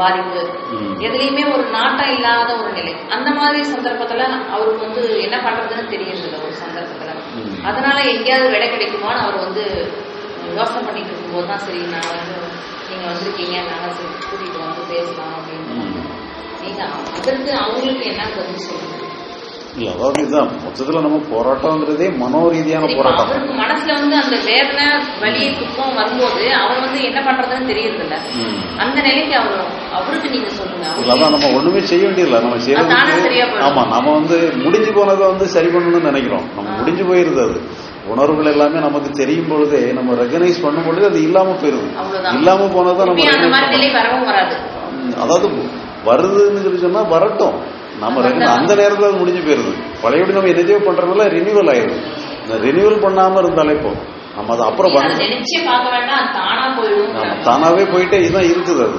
பாதிப்பு. எதுலயுமே ஒரு நாட்டம் இல்லாத ஒரு நிலை அந்த மாதிரி சந்தர்ப்பத்துல அவருக்கு வந்து என்ன பண்றதுன்னு தெரியறதில்ல ஒரு சந்தர்ப்பத்துல. அதனால எங்கேயாவது விடை கிடைக்குமான்னு அவர் வந்து யோசனை பண்ணிட்டு இருக்கும்போது தான் சரி நான் வந்து நீங்க வந்திருக்கீங்க நாங்க சரி கூட்டிட்டு வந்து பேசலாம் அப்படின்னு. நீங்க அதற்கு அவங்களுக்கு என்ன பதில் சொல்லுங்க இல்ல அதாவது இதுதான் மொத்தத்துல நம்ம போராட்டம்ங்கிறதே மனோ ரீதியான சரி, இப்ப போராட்டம் அவருக்கு மனசுல வந்து அந்த வேதனை வலி துக்கம் வரும்போது அவர் வந்து என்ன பண்றதுன்னு தெரியறதில்ல. அந்த நிலைக்கு அவர் அவருக்கு நீங்க சொல்லுங்க. அதான் நம்ம ஒண்ணுமே செய்ய வேண்டியதில்ல. நம்ம போயிடும். ஆமா நம்ம வந்து முடிஞ்சு போனதை வந்து சரி பண்ணணும்னு நினைக்கிறோம். நம்ம முடிஞ்சு போயிருது அது. உணர்வுகள் எல்லாமே நமக்கு தெரியும் பொழுதே நம்ம ரெகனைஸ் பண்ணும் பொழுது அது இல்லாம போயிருது. இல்லாம போனதான் நம்ம அதாவது வருதுன்னு சொல்லி சொன்னா வரட்டும். நம்ம அந்த நேரத்துல அது முடிஞ்சு போயிருது. பழையபடி நம்ம என்னதையோ பண்றதுனால ரினியூவல் ஆயிருது ரினியூவல் பண்ணாம இருந்தாலே போதும். நம்ம அது அப்புறம் நம்ம தானாவே போயிட்டே இதுதான் இருக்குது அது.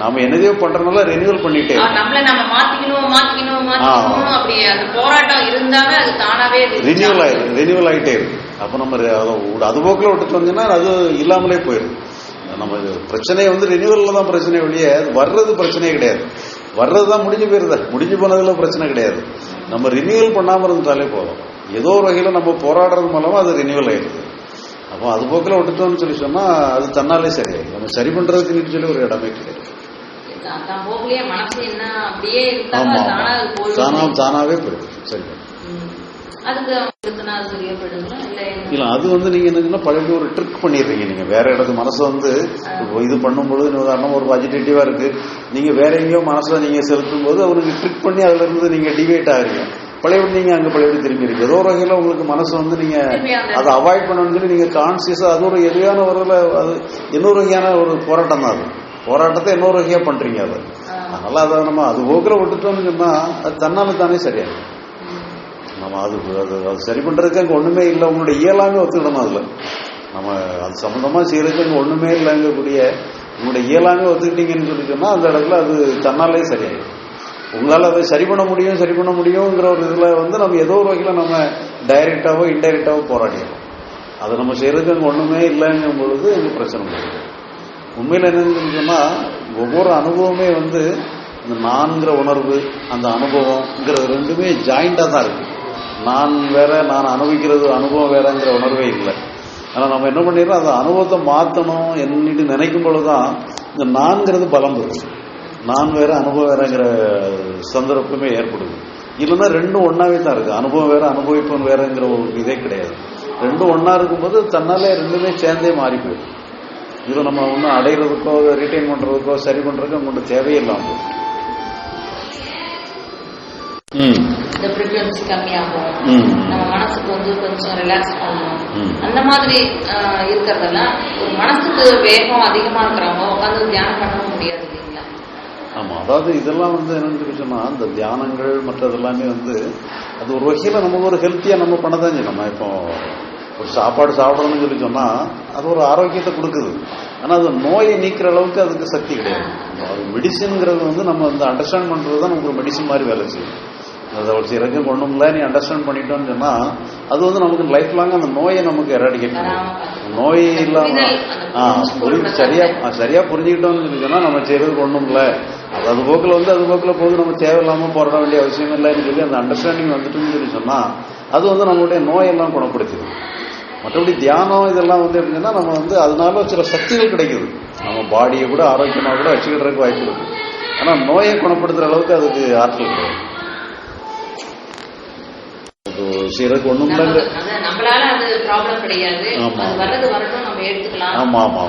நாம என்னதையோ பண்றதுனால ரெனியூவல் பண்ணிட்டே நம்மள நம்ம மாத்திக்கணும் மாத்திக்கணும் மாத்திக்கணும் அப்படி அந்த போராட்டம் இருந்தாவே அது தானாவே ரினியூவல் ஆயிரும் ரினியூவல் ஆயிட்டே இருக்கு அப்ப நம்ம அதை போக்கில் விட்டு அது இல்லாமலே போயிடும் நம்ம பிரச்சனையை வந்து ரினியூவல்ல தான் பிரச்சனை வெளியே அது வர்றது பிரச்சனையே கிடையாது. வர்றது தான் முடிஞ்சு போயிருது. முடிஞ்சு போனதுல பிரச்சனை கிடையாது. நம்ம ரினியூவல் பண்ணாம இருந்தாலே போதும். ஏதோ ஒரு வகையில நம்ம போராடுறது மூலமா அது ரினியூவல் ஆயிடுது. அப்போ அது போக்கில் விட்டுட்டோம்னு சொல்லி சொன்னா அது தன்னாலே சரியாயிடும். நம்ம சரி பண்றதுக்குன்னு சொல்லி ஒரு இடமே கிடையாது. தானாவே போயிடும். சரி. இல்ல அது வந்து நீங்க என்னன்னா ஒரு ட்ரிக் பண்ணிடுறீங்க நீங்க. வேற இடத்து மனசு வந்து இது பண்ணும்பொழுது உதாரணம் ஒரு அஜிடேட்டிவா இருக்கு. நீங்க வேற எங்கேயோ மனசுல நீங்க செலுத்தும் போது அவருக்கு ட்ரிக் பண்ணி அதுல இருந்து நீங்க டிவேட் ஆகுறீங்க. பழையபடி நீங்க அங்க பழையபடி திரும்பிடுங்க ஏதோ ஒரு வகையில உங்களுக்கு மனசு வந்து நீங்க அதை அவாய்ட் பண்ணணும்னு சொல்லி நீங்க கான்சியஸா அது ஒரு எதுவான ஒரு அது இன்னொரு வகையான ஒரு போராட்டம் தான் அது. போராட்டத்தை இன்னொரு வகையா பண்றீங்க அதை. அதனால அதை நம்ம அது போக்கில் விட்டுட்டோம்னு சொன்னா அது தன்னால தானே சரியாகும். நம்ம அது அது சரி பண்றதுக்கு அங்கே ஒண்ணுமே இல்லை. உங்களுடைய இயலாமே ஒத்துக்கிடணும் அதுல. நம்ம அது சம்பந்தமா செய்யறதுக்கு அங்கே ஒண்ணுமே இல்லைங்கக்கூடிய உங்களுடைய இயலாமே ஒத்துக்கிட்டீங்கன்னு சொல்லி சொன்னா அந்த இடத்துல அது தன்னாலே சரியாயிடும். உங்களால அதை சரி பண்ண முடியும் சரி பண்ண முடியுங்கிற ஒரு இதுல வந்து நம்ம ஏதோ ஒரு வகையில நம்ம டைரக்டாவோ இன்டைரக்டாவோ போராடிடுறோம் அதை நம்ம செய்யறதுக்கு அங்கே ஒண்ணுமே இல்லைங்கும் பொழுது அங்கே பிரச்சனை வருது உண்மையில் என்னன்னு சொன்னால் ஒவ்வொரு அனுபவமே வந்து இந்த நான்கிற உணர்வு அந்த அனுபவம்ங்கிறது ரெண்டுமே ஜாயிண்டாக தான் இருக்கு. நான் வேற நான் அனுபவிக்கிறது அனுபவம் வேறங்கிற உணர்வே இல்லை. ஆனால் நம்ம என்ன பண்ணிடுறோம்? அந்த அனுபவத்தை மாற்றணும் என்னிட்டு நினைக்கும் பொழுது தான் இந்த நான்கிறது பலம் பெறும். நான் வேற அனுபவம் வேறங்கிற சந்தர்ப்பமே ஏற்படுது. இல்லைன்னா ரெண்டும் ஒன்றாவே தான் இருக்குது அனுபவம் வேற அனுபவிப்பவன் வேறங்கிற ஒரு இதே கிடையாது. ரெண்டும் ஒன்றா இருக்கும்போது தன்னாலே ரெண்டுமே சேர்ந்தே மாறி போயிடும். இதை நம்ம ஒன்றும் அடையிறதுக்கோ ரிட்டைன் பண்றதுக்கோ சரி பண்றதுக்கோ உங்களுக்கு தேவையில்லாம போயிடும். ம். இந்த ஃப்ரீக்வன்சி கம்மியாகும். ம். நம்ம மனசுக்கு வந்து கொஞ்சம் ரிலாக்ஸ் பண்ணணும். அந்த மாதிரி ஆஹ், இருக்கிறதெல்லாம் ஒரு மனசுக்கு வேகம் அதிகமா இருக்கிறவங்க உட்காந்து தியானம் பண்ணவும் முடியாது இல்லைங்களா? ஆமா அதாவது இதெல்லாம் வந்து என்னன்னு சொல்லி சொன்னா இந்த தியானங்கள் மற்றது எல்லாமே வந்து அது ஒரு வகையில நமக்கு ஒரு ஹெல்த்தியா நம்ம பண்ணதான் செய்யும் நம்ம இப்போ ஒரு சாப்பாடு சாப்பிடணும்னு சொல்லி சொன்னா அது ஒரு ஆரோக்கியத்தை கொடுக்குது. ஆனா அது நோயை நீக்கிற அளவுக்கு அதுக்கு சக்தி கிடையாது. அது மெடிசின்ங்கிறது வந்து நம்ம வந்து அண்டர்ஸ்டாண்ட் பண்றது தான் நமக்கு ஒரு மெடிசின் மாதிரி வேலை செய்யும். அதை ஒரு சிறகு கொண்டும்ல நீ அண்டர்ஸ்டாண்ட் பண்ணிட்டோம்னு சொன்னா அது வந்து நமக்கு லைஃப் லாங் அந்த நோயை நமக்கு எராடிகேட் பண்ணும். நோய் அந்த இல்லாம புரிதல், அந்த ஆ புரிஞ்சு புரி கொள்றது சரியா அந்த- ஆ, சரியா புரிஞ்சுக்கிட்டோம்னு சொல்லி சொன்னா நம்ம செய்யறது ஒண்ணும்ல அது அது போக்கில் வந்து அது போக்கில் போது நம்ம தேவையில்லாம போராட வேண்டிய அவசியம் இல்லைன்னு சொல்லி அந்த அண்டர்ஸ்டாண்டிங் வந்துட்டுன்னு சொல்லி சொன்னா அது வந்து நம்மளுடைய நோயெல்லாம் குணப்படுத்துது மற்றபடி தியானம் இதெல்லாம் வந்து எப்படின்னா நம்ம வந்து அதனால சில சக்திகள் கிடைக்குது. நம்ம பாடியை கூட ஆரோக்கியமா கூட வச்சுக்கிறதுக்கு வாய்ப்பு இருக்கு. ஆனா நோயை குணப்படுத்துற அளவுக்கு அதுக்கு ஆற்றல் கிடையாது செய்யறதுக்கு ஒண்ணும் அது நம்மளால அது ப்ராப்ளம் கிடையாது. ஆமா. ஆமா ஆமா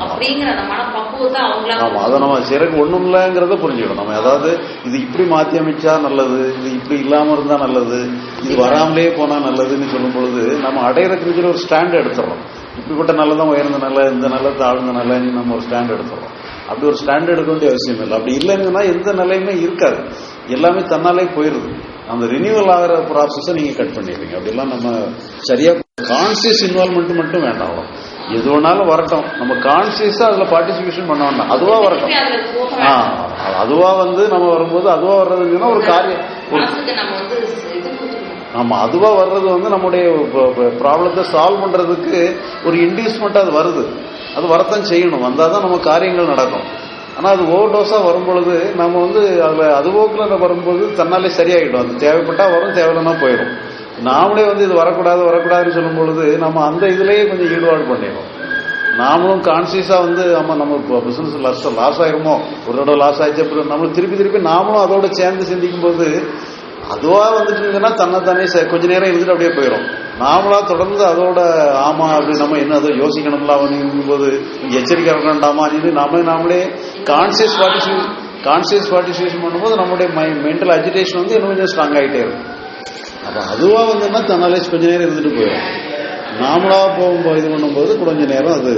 ஆமா அதை நம்ம சிறகு ஒண்ணும் இல்லைங்கிறத புரிஞ்சுக்கணும். நம்ம அதாவது இது இப்படி மாத்தி அமைச்சா நல்லது இது இப்படி இல்லாம இருந்தா நல்லது இது வராமலே போனா நல்லதுன்னு சொல்லும் பொழுது நம்ம அடையிறதுக்கு ஒரு ஸ்டாண்ட் எடுத்துறோம். இப்படிப்பட்ட நல்லதான் உயர்ந்த நல்ல இந்த நல்ல தாழ்ந்த நல்லன்னு நம்ம ஒரு ஸ்டாண்ட் எடுத்துறோம். அப்படி ஒரு ஸ்டாண்ட் எடுக்க வேண்டிய அவசியம் இல்லை. அப்படி இல்லைங்கன்னா எந்த நிலையுமே இருக்காது. எல்லாமே தன்னாலே போயிருது. அந்த ரினியூவல் ஆகிற ப்ராசஸை நீங்க கட் பண்ணிடுறீங்க. அப்படிலாம் நம்ம சரியா கான்சியஸ் இன்வால்மெண்ட் மட்டும் வேண்டாம். எது வேணாலும் வரட்டும். நம்ம கான்சியஸா அதுல பார்ட்டிசிபேஷன் பண்ண வேண்டாம் அதுவா வரட்டும். ஆ, வேண்டாம். அதுவா வந்து நம்ம வரும்போது அதுவா வர்றதுன்னா ஒரு காரியம் நம்ம வந்து இது கொடுத்துக்கணும் ஆமா அதுவா வர்றது வந்து நம்முடைய ப்ராப்ளத்தை சால்வ் பண்றதுக்கு ஒரு இன்டியூஸ்மெண்ட் அது வருது. அது வரத்தான் செய்யணும். வந்தாதான் நம்ம காரியங்கள் நடக்கும். ஆனால் அது ஓவர் டோஸாக வரும் பொழுது நம்ம வந்து அதில் அது போக்கில் வரும்போது தன்னாலே சரியாயிடும் அது தேவைப்பட்டால் வரும் தேவையில்லைன்னா போயிடும். நாமளே வந்து இது வரக்கூடாது வரக்கூடாதுன்னு சொல்லும் பொழுது நம்ம அந்த இதுலேயே கொஞ்சம் ஈடுபாடு பண்ணிடுவோம். நாமளும் கான்சியஸாக வந்து ஆமாம் நம்ம இப்போ பிஸ்னஸ் லாஸ் லாஸ் ஆயிருமோ? ஒரு தடவை லாஸ் ஆயிடுச்சு அப்புறம் நம்ம திருப்பி திருப்பி நாமளும் அதோட சேர்ந்து சிந்திக்கும் போது அதுவாக இருந்ததுன்னா தன்னைத்தானே கொஞ்ச நேரம் இருந்துட்டு அப்படியே போயிடும் நாமளா தொடர்ந்து அதோட ஆமா அப்படி நம்ம என்ன அதை யோசிக்கணும்ல அவனுங்கும் போது எச்சரிக்கை வேண்டாமா இது நாமளே நாமளே கான்சியஸ் பார்ட்டிசிபேஷன் கான்சியஸ் பார்ட்டிசிபேஷன் பண்ணும்போது நம்மளுடைய மென்டல் அஜிடேஷன் வந்து இன்னும் கொஞ்சம் ஸ்ட்ராங் ஆகிட்டே இருக்கும். அப்போ அதுவா வந்துன்னா தன்னாலே கொஞ்ச நேரம் இருந்துட்டு போயிடும். நாமளா போகும்போது இது பண்ணும்போது கொஞ்ச நேரம் அது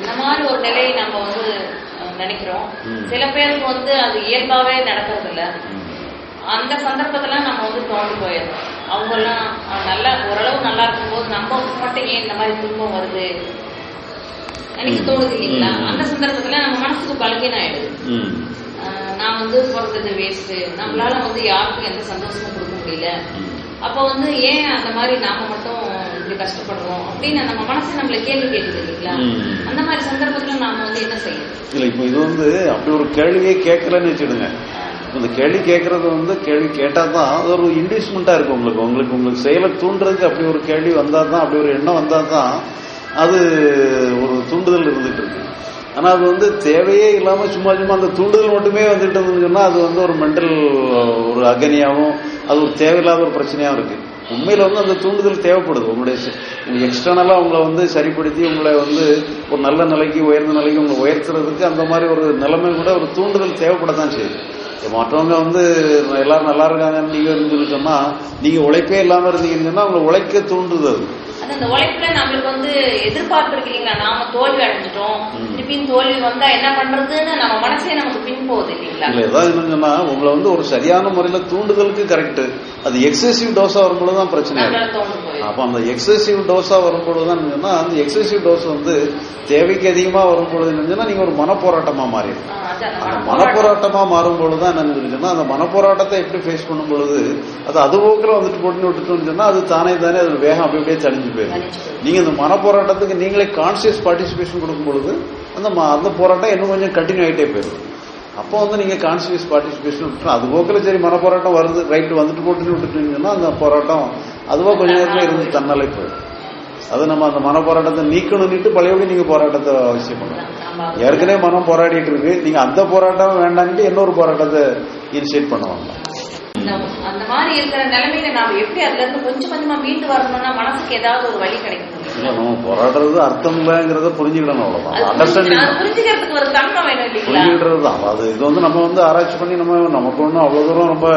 அந்த மாதிரி ஒரு நிலையை நம்ம வந்து நினைக்கிறோம். சில பேருக்கு வந்து அது இயல்பாவே நடக்கிறது இல்ல அந்த சந்தர்ப்பத்துல நம்ம வந்து தோண்டி போயிடுறோம். அவங்க எல்லாம் நல்லா ஓரளவு நல்லா இருக்கும்போது நம்ம மட்டும் ஏன் இந்த மாதிரி துன்பம் வருது? எனக்கு. தோணுது இல்லைங்களா. அந்த சந்தர்ப்பத்துல நம்ம மனசுக்கு பலகீனம் ஆயிடுது நான் வந்து பிறந்தது வேஸ்ட் நம்மளால வந்து யாருக்கும் எந்த சந்தோஷமும் கொடுக்க முடியல. அப்போ வந்து ஏன் அந்த மாதிரி நாம மட்டும் இப்படி கஷ்டப்படுறோம்? அப்படின்னு நம்ம மனசு நம்மள கேள்வி கேட்குது இல்லைங்களா. அந்த மாதிரி சந்தர்ப்பத்துல நாம வந்து என்ன செய்யணும்? இல்லை இப்போ இது வந்து அப்படி ஒரு கேள்வியே கேட்கலன்னு வச்சுடுங்க இந்த கேள்வி கேட்கறது வந்து கேள்வி கேட்டால் தான் அது ஒரு இன்டியூஸ்மெண்ட்டாக இருக்கும் உங்களுக்கு. உங்களுக்கு உங்களுக்கு செயலை தூண்டுறதுக்கு அப்படி ஒரு கேள்வி வந்தால் தான் அப்படி ஒரு எண்ணம் வந்தால் தான் அது ஒரு தூண்டுதல் இருந்துட்டு இருக்கு. ஆனால் அது வந்து தேவையே இல்லாமல் சும்மா சும்மா அந்த தூண்டுதல் மட்டுமே வந்துட்டு இருந்ததுன்னு சொன்னால் அது வந்து ஒரு மென்டல் ஒரு அகனியாகவும் அது ஒரு தேவையில்லாத ஒரு பிரச்சனையாகவும் இருக்குது உண்மையில் வந்து அந்த தூண்டுதல் தேவைப்படுது. உங்களுடைய எக்ஸ்டர்னலாக உங்களை வந்து சரிப்படுத்தி உங்களை வந்து ஒரு நல்ல நிலைக்கு உயர்ந்த நிலைக்கு உங்களை உயர்த்துறதுக்கு அந்த மாதிரி ஒரு நிலைமை கூட ஒரு தூண்டுதல் தேவைப்படத்தான் செய்யுது. மற்றவங்க வந்து எல்லாரும் நல்லா இருக்காங்கன்னு நீங்க இருந்துன்னு சொன்னா நீங்க உழைப்பே இல்லாம இருந்தீங்கன்னு சொன்னா உங்களை உழைக்க தூண்டுது அது. அந்த உழைப்புல நம்மளுக்கு வந்து எதிர்பார்ப்பு இருக்கு இல்லைங்களா? நாம தோல்வி ம். திருப்பியும் தோல்வி வந்தா என்ன பண்றதுன்னு நம்ம மனசே நமக்கு பின் போகுது இல்லைங்களா? இல்ல ஏதாவது என்னன்னு சொன்னா உங்களை வந்து ஒரு சரியான முறையில தூண்டுதலுக்கு கரெக்ட் அது எக்ஸசிவ் டோஸா வரும்பொழுது தான் பிரச்சனை. அப்ப அந்த எக்ஸசிவ் டோஸா வரும்பொழுது தான் சொன்னா அந்த எக்ஸசிவ் டோஸ் வந்து தேவைக்கு அதிகமா வரும்பொழுது என்னன்னா நீங்க ஒரு மனப்போராட்டமா மாறிடும். அந்த மனப்போராட்டம். மனப்போராட்டமா மாறும்பொழுது தான் என்ன சொல்லிச்சுன்னா அந்த மனப்போராட்டத்தை எப்படி ஃபேஸ் பண்ணும் பொழுது அது அது போக்கில் வந்துட்டு போட்டுன்னு விட்டுட்டோம்னு சொன்னா அது தானே தானே அது வேகம் அப்படி அப்படியே தணிஞ்சு போயிடும். தணிஞ்சு போயிடும். நீங்க அந்த மனப்போராட்டத்துக்கு நீங்களே கான்சியஸ் பார்ட்டிசிபேஷன் கொடுக்கும் பொழுது அந்த அந்த போராட்டம் இன்னும் கொஞ்சம் கண்டினியூ ஆகிட்டே போயிடும். அப்போ வந்து நீங்க கான்சியஸ் பார்ட்டிசிபேஷன் விட்டுரும் அது போக்கில் சரி மனப்போராட்டம் வருது ரைட்டு வந்துட்டு போட்டுன்னு விட்டுட்டீங்கன்னா அந்த போராட்டம் அதுவா கொஞ்ச நேரத்தில் இருந்து தன்னாலே போயிடும். அது நம்ம அந்த மனப்போராட்டத்தை நீக்கணும்னுட்டு பழையபடி நீங்க போராட்டத்தை அவசியம் பண்ணணும். ஏற்கனவே மனம் போராடிட்டு இருக்கு. நீங்க அந்த போராட்டம் வேண்டாம்னு இன்னொரு போராட்டத்தை இனிஷியேட் பண்ணுவாங்க. அந்த- மாதிரி இருக்கிற நிலைமையில நாம எப்படி அதுல இருந்து கொஞ்சம் கொஞ்சமா மீண்டு வரணும்னா மனசுக்கு ஏதாவது ஒரு வழி கிடைக்கும்? நம்ம போராடுறது அர்த்தம் இல்லைங்கிறத புரிஞ்சுக்கிடணும் அவ்வளவுதான். அண்டர்ஸ்டாண்டிங் புரிஞ்சுக்கிட்டது தான் அது இது வந்து நம்ம வந்து ஆராய்ச்சி பண்ணி நம்ம நமக்கு ஒன்றும் அவ்வளவு தூரம் ரொம்ப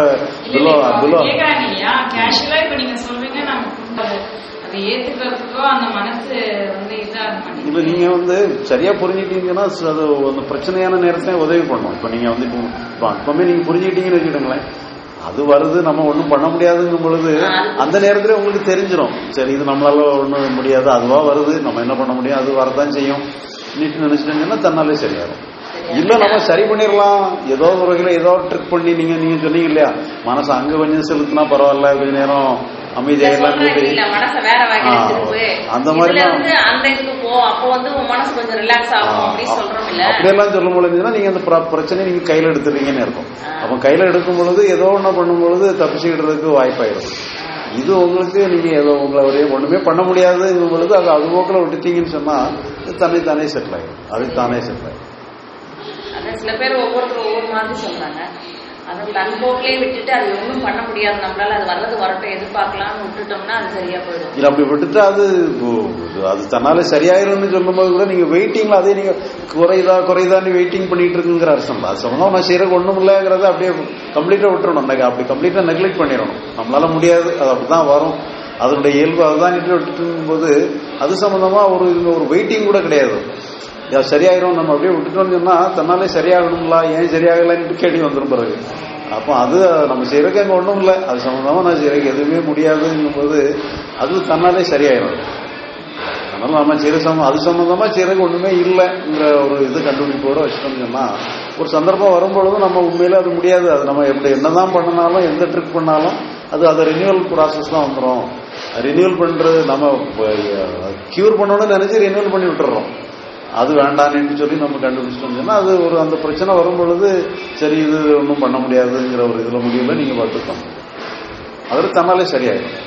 பிலோ பிலோ கேக்குறாங்க இல்லையா கேஷுவலா இப்ப நீங்க சொல்றீங்க நமக்கு அது- அதை ஏத்துக்கிறதுக்கோ அந்த மனசு வந்து இதாக மாட்டேங்குது. இல்ல நீங்க வந்து சரியா புரிஞ்சுக்கிட்டீங்கன்னா அது அந்த பிரச்சனையான நேரத்தை உதவி பண்ணும். இப்ப நீங்க வந்து இப்போ அப்பவுமே நீங்க புரிஞ்சுக்கிட்டீங்கன்னு வச்சுக்கிடுங்களேன் அது வருது நம்ம ஒன்றும் பண்ண முடியாதுங்கும் பொழுது அந்த நேரத்துல உங்களுக்கு தெரிஞ்சிடும் சரி இது நம்மளால ஒன்றும் முடியாது அதுவா வருது நம்ம என்ன பண்ண முடியும் அது வரதான் செய்யும். நீட்டு நினைச்சிட்டீங்கன்னா தன்னாலே சரியாகும். இல்ல நம்ம சரி பண்ணிடலாம் ஏதோ ஒரு வகையில ஏதோ ட்ரிக் பண்ணி நீங்க நீங்க சொன்னீங்க இல்லையா? மனசு அங்க கொஞ்சம் செலுத்தினா பரவாயில்ல கொஞ்ச நேரம் திருப்பு. அந்த இதுல மாதிரிலாம் வந்து அந்த இதுக்கு போ அப்போ வந்து உன் மனசு கொஞ்சம் ரிலாக்ஸ் ஆகும் அப்படின்னு சொல்றோம் இல்ல? அப்படியெல்லாம் சொல்லும் பொழுதுன்னா நீங்க அந்த பிர- பிரச்சனையை நீங்க கையில எடுத்துறீங்கன்னு இருக்கும். அப்ப கையில எடுக்கும் பொழுது ஏதோ ஒண்ணு பண்ணும் பொழுது வாய்ப்பாயிடும் இது உங்களுக்கு நீங்க ஏதோ உங்களை ஒரு ஒண்ணுமே பண்ண முடியாதுங்கும் பொழுது அது அது போக்கில் விட்டுட்டீங்கன்னு சொன்னா தன்னை தானே செட்டில் ஆயிடும் அது தானே செட்டில் ஆயிடும் சில பேர் ஒவ்வொருத்தரும் ஒவ்வொரு மாதிரி சொல்றாங்க. அதை தன் போக்கிலே விட்டுட்டு அது ஒன்றும் பண்ண முடியாது. நம்மளால அது வர்றது வரட்டும் எதிர்பார்க்கலாம்னு விட்டுட்டோம்னா அது சரியா போயிடும். இல்ல அப்படி விட்டுட்டா அது அது தன்னால சரியாயிரும்னு சொல்லும்போது கூட நீங்க வெயிட்டிங்ல அதே நீங்க குறைதா குறைதான்னு வெயிட்டிங் பண்ணிட்டு இருக்குங்கிற அர்த்தம் அது சொன்னா நான் செய்யறதுக்கு ஒண்ணும் இல்லைங்கிறத அப்படியே கம்ப்ளீட்டா விட்டுறணும். நெக- அப்படி கம்ப்ளீட்டா நெக்லெக்ட் பண்ணிடணும். நம்மளால முடியாது. அது அப்படிதான் வரும். அதனுடைய இயல்பு அதுதான் விட்டுட்டு போது அது சம்பந்தமா ஒரு ஒரு வெயிட்டிங் கூட கிடையாது. அது சரியாயிரும். நம்ம அப்படியே விட்டுட்டோம்னு சொன்னா தன்னாலே சரியாகணும்ல? ஏன் சரியாகலன்னு கேள்வி வந்துடும் பிறகு. அப்போ அது நம்ம செய்யறதுக்கு அங்கே ஒன்றும் இல்லை. அது சம்மந்தமாக நான் செய்யறதுக்கு எதுவுமே முடியாதுங்கும் போது அது தன்னாலே சரியாயிடும் அதனால நம்ம சிறு சம்ம அது சம்மந்தமா சிறகு ஒண்ணுமே இல்லைங்கிற ஒரு இது கண்டுபிடிப்போட வச்சுட்டோம்னு ஒரு சந்தர்ப்பம் வரும்பொழுது நம்ம உண்மையில அது முடியாது. அது நம்ம எப்படி என்னதான் பண்ணினாலும் எந்த ட்ரிக் பண்ணாலும் அது அது ரினியூவல் ப்ராசஸ் தான் வந்துடும் ரினியூவல் பண்றது நம்ம கியூர் பண்ணணும்னு நினைச்சு ரினியூவல் பண்ணி விட்டுறோம். அது வேண்டான்னு சொல்லி நம்ம கண்டுபிடிச்சிட்டோம்னு சொன்னா அது ஒரு அந்த பிரச்சனை வரும் பொழுது சரி இது ஒன்றும் பண்ண முடியாதுங்கிற ஒரு இதில் முடியல நீங்கள் பார்த்துக்கோங்க. அதில் தன்னாலே சரியாயிடும்